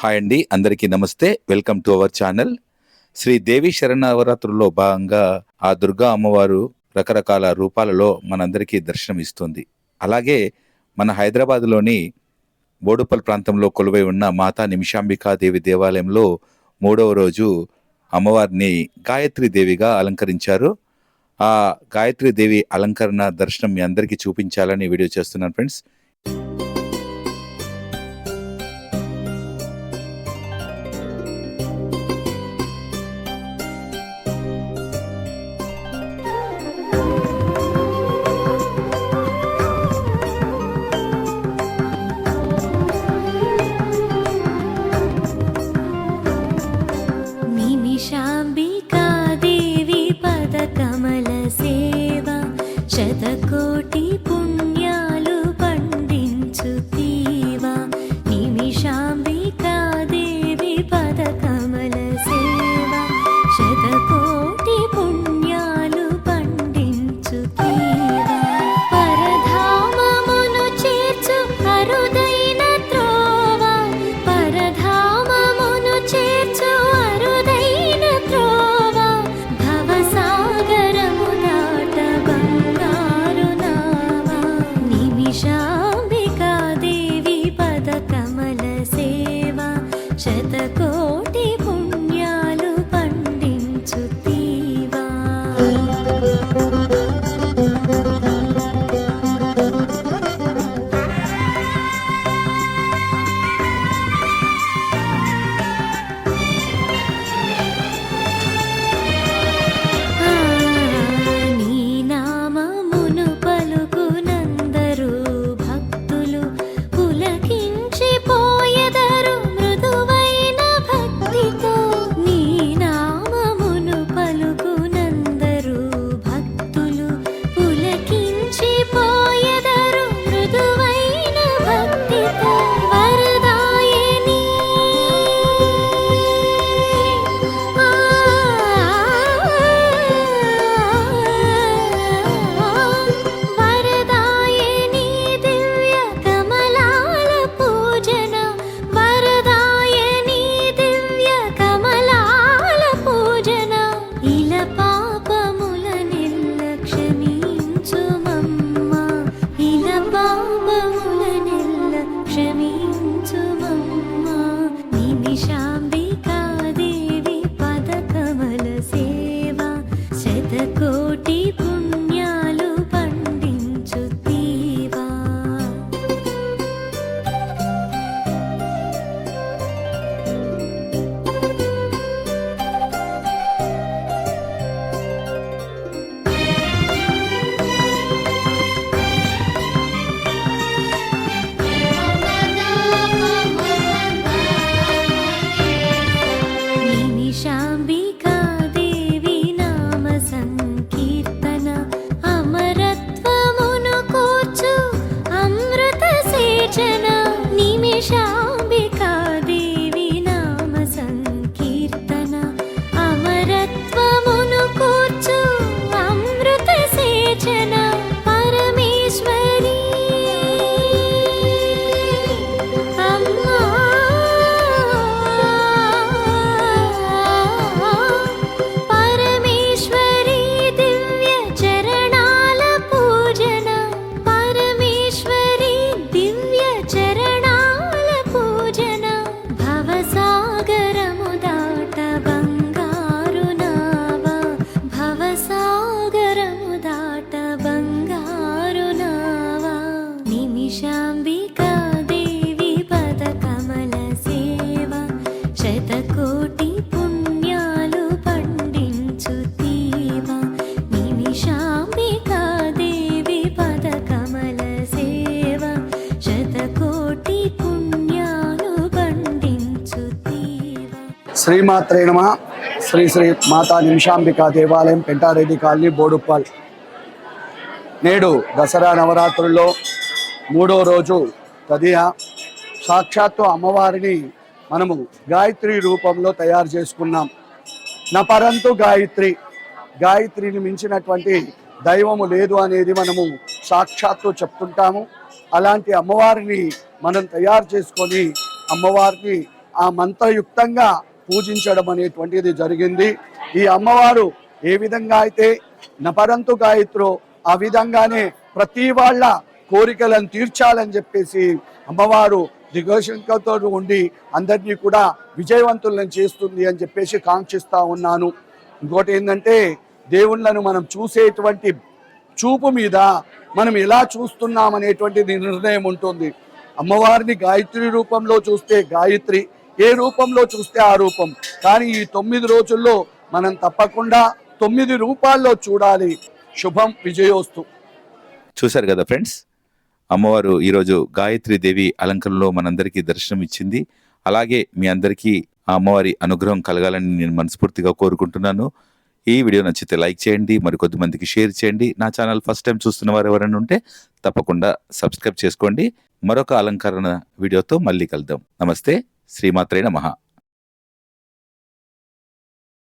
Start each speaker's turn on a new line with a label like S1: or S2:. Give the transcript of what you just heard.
S1: Hi అండి అందరికీ నమస్తే. Welcome to our channel. Sri Devi శరణవరాత్రుల్లో భాగంగా ఆ దుర్గా అమ్మవారు రకరకాల రూపాలలో మనందరికీ దర్శనం ఇస్తుంది అలాగే మన హైదరాబాద్లోని బోడుపల్ ప్రాంతంలో కొలువై ఉన్న మాతా నిమిషాంబికా దేవి దేవాలయంలో మూడవ రోజు అమ్మవారిని గాయత్రి దేవిగా అలంకరించారు. ఆ గాయత్రి దేవి అలంకరణ దర్శనం మీ అందరికీ చూపించాలని వీడియో చేస్తున్నాను ఫ్రెండ్స్.
S2: శతకోటి
S3: శ్రీమాత్రే నమ. శ్రీ శ్రీ మాతా నిమిషాంబికా దేవాలయం పెంటారెడ్డి కాలనీ బోడుప్పల్. నేడు దసరా నవరాత్రుల్లో మూడో రోజు తదియ సాక్షాత్తు అమ్మవారిని మనము గాయత్రి రూపంలో తయారు చేసుకున్నాం. నపరంతు గాయత్రి గాయత్రిని మించినటువంటి దైవము లేదు అనేది మనము సాక్షాత్తు చెప్తుంటాము. అలాంటి అమ్మవారిని మనం తయారు చేసుకొని అమ్మవారిని ఆ మంత్రయుక్తంగా పూజించడం అనేటువంటిది జరిగింది. ఈ అమ్మవారు ఏ విధంగా అయితే నపరంతు గాయత్రో ఆ విధంగానే ప్రతి వాళ్ళ కోరికలను తీర్చాలని చెప్పేసి అమ్మవారు దిగోశంకతో ఉండి అందరినీ కూడా విజయవంతులను చేస్తుంది అని చెప్పేసి కాంక్షిస్తూ ఉన్నాను. ఇంకోటి ఏంటంటే దేవుళ్ళను మనం చూసేటువంటి చూపు మీద మనం ఎలా చూస్తున్నాం అనేటువంటిది నిర్ణయం ఉంటుంది. అమ్మవారిని గాయత్రి రూపంలో చూస్తే గాయత్రి ఏ రూపంలో చూస్తే ఆ రూపం. కానీ ఈ తొమ్మిది రోజుల్లో మనం తప్పకుండా తొమ్మిది రూపాల్లో చూడాలి. శుభం విజయోస్తు.
S1: చూశారు కదా ఫ్రెండ్స్? అమ్మవారు ఈరోజు గాయత్రి దేవి అలంకరణలో మనందరికీ దర్శనం ఇచ్చింది. అలాగే మీ అందరికీ ఆ అమ్మవారి అనుగ్రహం కలగాలని నేను మనస్ఫూర్తిగా కోరుకుంటున్నాను. ఈ వీడియో నచ్చితే లైక్ చేయండి మరి కొద్దిమందికి షేర్ చేయండి. నా ఛానల్ ఫస్ట్ టైం చూస్తున్న వారు ఎవరైనా ఉంటే తప్పకుండా సబ్స్క్రైబ్ చేసుకోండి. మరొక అలంకరణ వీడియోతో మళ్ళీ కలుద్దాం. నమస్తే. శ్రీమాత్రే నమః.